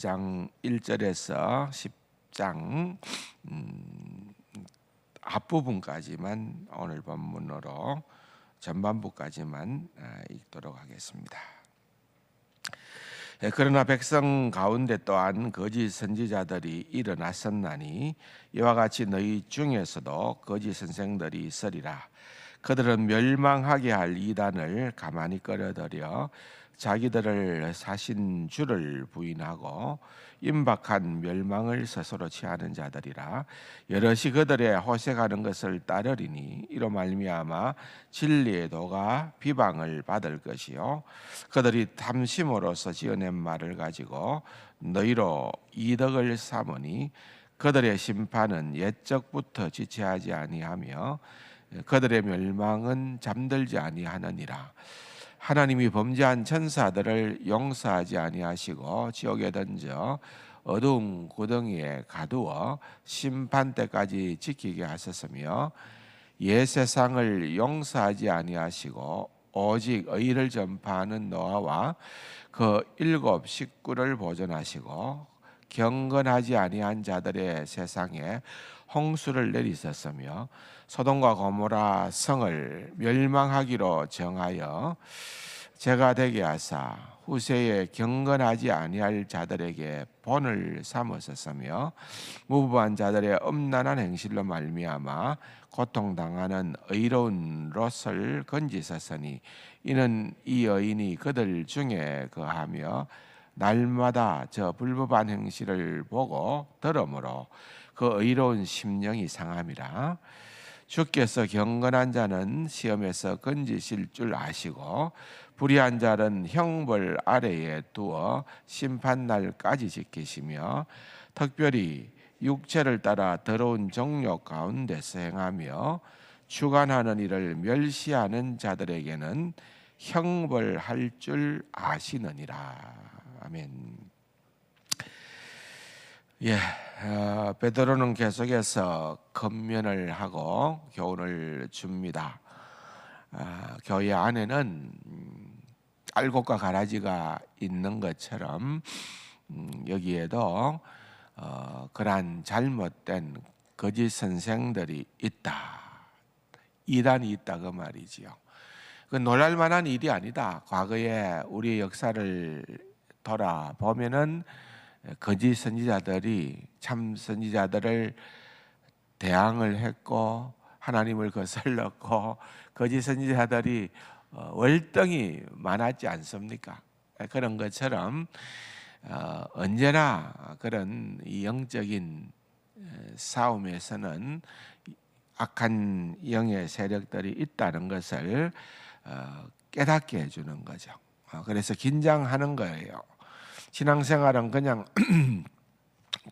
2장 1절에서 10장 음, 앞부분까지만 오늘 본문으로 전반부까지만 아, 읽도록 하겠습니다. 예, 그러나 백성 가운데 또한 거짓 선지자들이 일어났었나니 이와 같이 너희 중에서도 거짓 선생들이 있으리라. 그들은 멸망하게 할 이단을 가만히 끌어들여 자기들을 사신 주를 부인하고 임박한 멸망을 스스로 취하는 자들이라. 여럿이 그들의 호색하는 것을 따르리니 이로 말미암아 진리의 도가 비방을 받을 것이요. 그들이 탐심으로서 지어낸 말을 가지고 너희로 이덕을 삼으니 그들의 심판은 옛적부터 지체하지 아니하며 그들의 멸망은 잠들지 아니하느니라. 하나님이 범죄한 천사들을 용서하지 아니하시고 지옥에 던져 어두운 구덩이에 가두어 심판 때까지 지키게 하셨으며 옛 세상을 용서하지 아니하시고 오직 의를 전파하는 노아와 그 일곱 식구를 보존하시고 경건하지 아니한 자들의 세상에 홍수를 내리셨으며 소돔과 고모라 성을 멸망하기로 정하여 제가 되게 하사 후세에 경건하지 아니할 자들에게 본을 삼으셨으며 무부한 자들의 엄난한 행실로 말미암아 고통당하는 의로운 롯을 건지셨으니 이는 이 여인이 그들 중에 거하며 날마다 저 불법한 행실을 보고 들으므로 그 의로운 심령이 상함이라 주께서 경건한 자는 시험에서 건지실 줄 아시고 불의한 자는 형벌 아래에 두어 심판 날까지 지키시며 특별히 육체를 따라 더러운 정욕 가운데서 행하며 주관하는 일을 멸시하는 자들에게는 형벌할 줄 아시느니라. 아멘. 예, 어, 베드로는 계속해서 건면을 하고 교훈을 줍니다. 아, 교회 안에는 음, 알곡과 가라지가 있는 것처럼 음, 여기에도 어, 그러한 잘못된 거짓 선생들이 있다. 이단이 있다 그 말이지요. 그 놀랄 만한 일이 아니다. 과거에 우리 역사를 돌아보면은 거짓 선지자들이 참 선지자들을 대항을 했고 하나님을 거슬렀고 거짓 선지자들이 어, 월등히 많았지 않습니까? 그런 것처럼 어, 언제나 그런 이 영적인 싸움에서는 악한 영의 세력들이 있다는 것을 어, 깨닫게 해주는 거죠. 그래서 긴장하는 거예요. 신앙생활은 그냥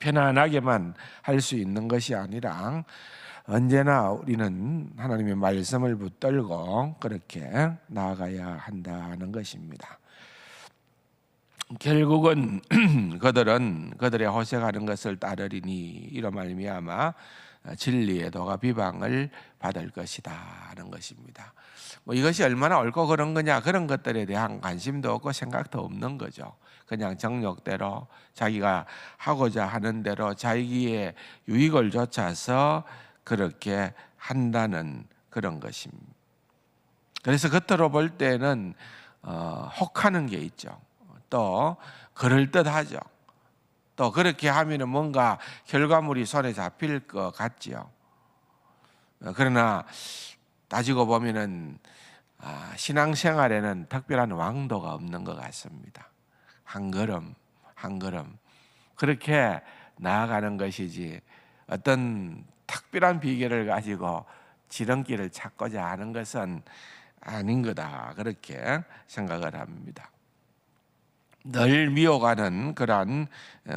편안하게만 할 수 있는 것이 아니라 언제나 우리는 하나님의 말씀을 붙들고 그렇게 나아가야 한다는 것입니다. 결국은 그들은 그들의 호색하는 것을 따르리니 이로 말미암아 진리의 도가 비방을 받을 것이다는 것입니다. 뭐 이것이 얼마나 옳고 그런 거냐 그런 것들에 대한 관심도 없고 생각도 없는 거죠. 그냥 정욕대로 자기가 하고자 하는 대로 자기의 유익을 쫓아서 그렇게 한다는 그런 것입니다. 그래서 겉으로 볼 때는 어, 혹하는 게 있죠. 또 그럴 듯하죠. 또 그렇게 하면은 뭔가 결과물이 손에 잡힐 것 같지요. 어, 그러나 따지고 보면은 아, 신앙생활에는 특별한 왕도가 없는 것 같습니다. 한 걸음 한 걸음 그렇게 나아가는 것이지 어떤 특별한 비결을 가지고 지름길을 찾고자 하는 것은 아닌 거다 그렇게 생각을 합니다. 늘 미워가는 그러한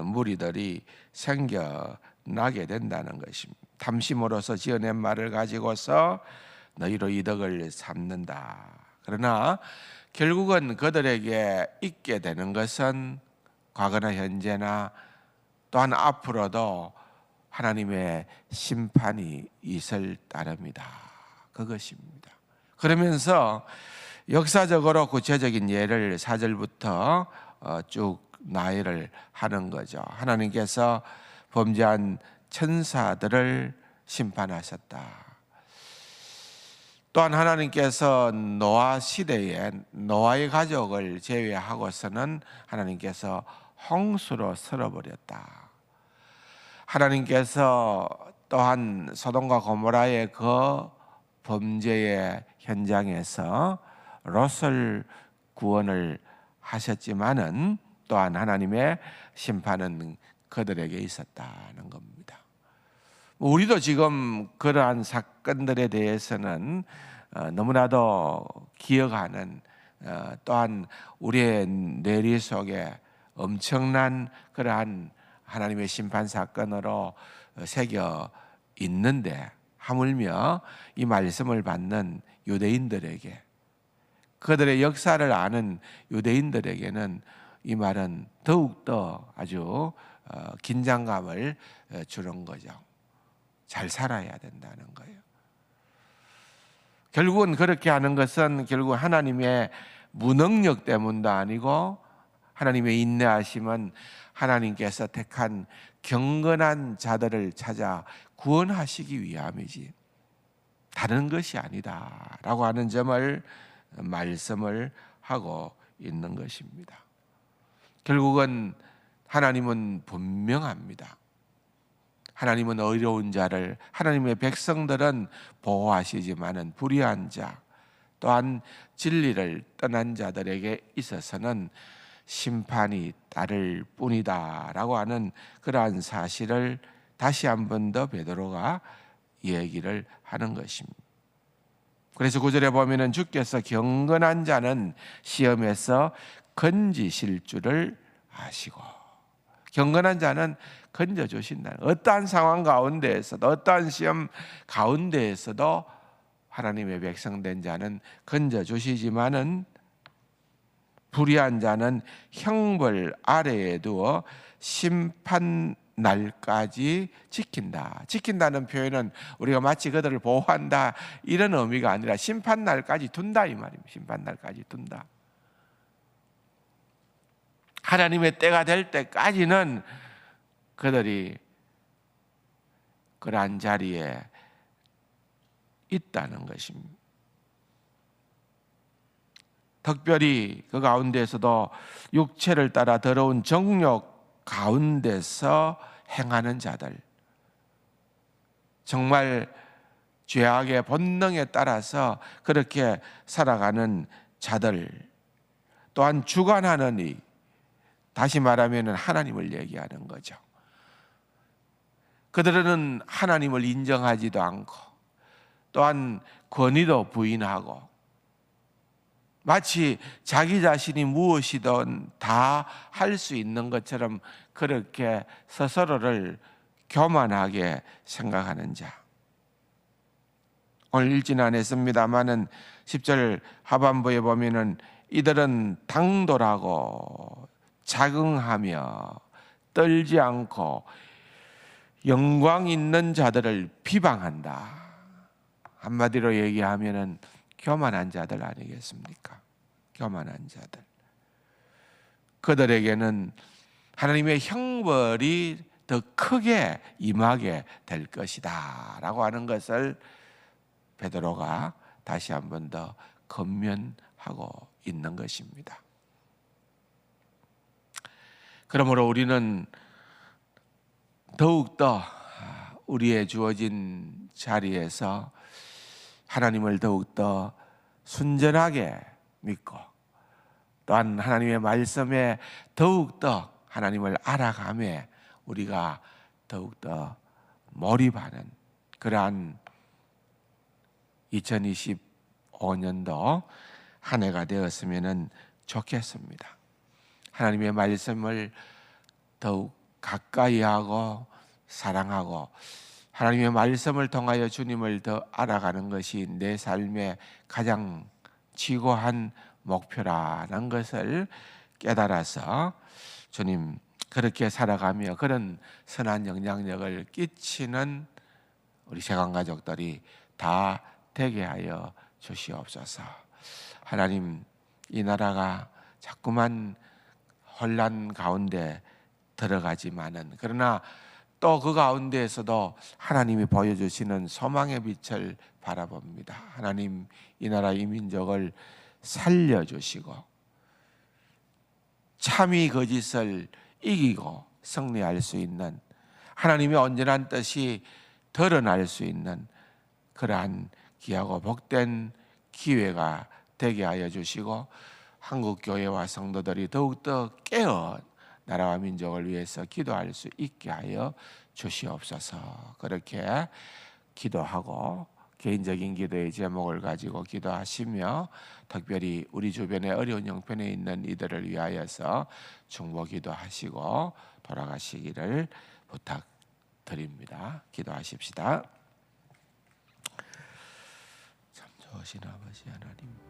무리들이 생겨나게 된다는 것입니다. 탐심으로서 지어낸 말을 가지고서 너희로 이덕을 삼는다. 그러나 결국은 그들에게 있게 되는 것은 과거나 현재나 또한 앞으로도 하나님의 심판이 있을 따릅니다. 그것입니다. 그러면서 역사적으로 구체적인 예를 4절부터 어, 쭉 나열을 하는 거죠. 하나님께서 범죄한 천사들을 심판하셨다. 또한 하나님께서 노아 시대에 노아의 가족을 제외하고서는 하나님께서 홍수로 쓸어버렸다. 하나님께서 또한 소돔과 고모라의 그 범죄의 현장에서 롯을 구원을 하셨지만은 또한 하나님의 심판은 그들에게 있었다는 겁니다. 우리도 지금 그러한 사건들에 대해서는 어, 너무나도 기억하는 어, 또한 우리의 뇌리 속에 엄청난 그러한 하나님의 심판 사건으로 새겨 있는데 하물며 이 말씀을 받는 유대인들에게 그들의 역사를 아는 유대인들에게는 이 말은 더욱더 아주 어, 긴장감을 어, 주는 거죠. 잘 살아야 된다는 거예요. 결국은 그렇게 하는 것은 결국 하나님의 무능력 때문도 아니고 하나님의 인내하심은 하나님께서 택한 경건한 자들을 찾아 구원하시기 위함이지 다른 것이 아니다라고 하는 점을 말씀을 하고 있는 것입니다. 결국은 하나님은 분명합니다. 하나님은 어려운 자를 하나님의 백성들은 보호하시지만은 불의한 자 또한 진리를 떠난 자들에게 있어서는 심판이 따를 뿐이다라고 하는 그러한 사실을 다시 한 번 더 베드로가 얘기를 하는 것입니다. 그래서 구절에 보면은 주께서 경건한 자는 시험에서 건지실 줄을 아시고 경건한 자는 건져 주신다. 어떠한 상황 가운데에서도 어떠한 시험 가운데에서도 하나님의 백성된 자는 건져 주시지만은 불의한 자는 형벌 아래에 두어 심판 날까지 지킨다. 지킨다는 표현은 우리가 마치 그들을 보호한다 이런 의미가 아니라 심판 날까지 둔다 이 말입니다. 심판 날까지 둔다. 하나님의 때가 될 때까지는 그들이 그러한 자리에 있다는 것입니다. 특별히 그 가운데서도 육체를 따라 더러운 정욕 가운데서 행하는 자들 정말 죄악의 본능에 따라서 그렇게 살아가는 자들 또한 주관하는 이 다시 말하면 하나님을 얘기하는 거죠. 그들은 하나님을 인정하지도 않고 또한 권위도 부인하고 마치 자기 자신이 무엇이든 다 할 수 있는 것처럼 그렇게 스스로를 교만하게 생각하는 자. 오늘 읽지는 않았습니다만은 10절 하반부에 보면은 이들은 당돌하고 자긍하며 떨지 않고 영광 있는 자들을 비방한다. 한마디로 얘기하면은 교만한 자들 아니겠습니까? 교만한 자들. 그들에게는 하나님의 형벌이 더 크게 임하게 될 것이다라고 하는 것을 베드로가 다시 한 번 더 건면하고 있는 것입니다. 그러므로 우리는 더욱더 우리의 주어진 자리에서 하나님을 더욱더 순전하게 믿고 또한 하나님의 말씀에 더욱더 하나님을 알아가며 우리가 더욱더 몰입하는 그러한 2025년도 한 해가 되었으면 좋겠습니다. 하나님의 말씀을 더욱 가까이 하고 사랑하고 하나님의 말씀을 통하여 주님을 더 알아가는 것이 내 삶의 가장 지고한 목표라는 것을 깨달아서 주님 그렇게 살아가며 그런 선한 영향력을 끼치는 우리 세관 가족들이 다 되게 하여 주시옵소서. 하나님 이 나라가 자꾸만 혼란 가운데 들어가지만은 그러나 또 그 가운데에서도 하나님이 보여주시는 소망의 빛을 바라봅니다. 하나님 이 나라 이 민족을 살려주시고 참이 거짓을 이기고 승리할 수 있는 하나님의 온전한 뜻이 드러날 수 있는 그러한 귀하고 복된 기회가 되게 하여 주시고 한국 교회와 성도들이 더욱더 깨어 나라와 민족을 위해서 기도할 수 있게 하여 주시옵소서. 그렇게 기도하고 개인적인 기도의 제목을 가지고 기도하시며 특별히 우리 주변에 어려운 형편에 있는 이들을 위하여서 중보 기도하시고 돌아가시기를 부탁드립니다. 기도하십시다. 참 좋으신 아버지 하나님.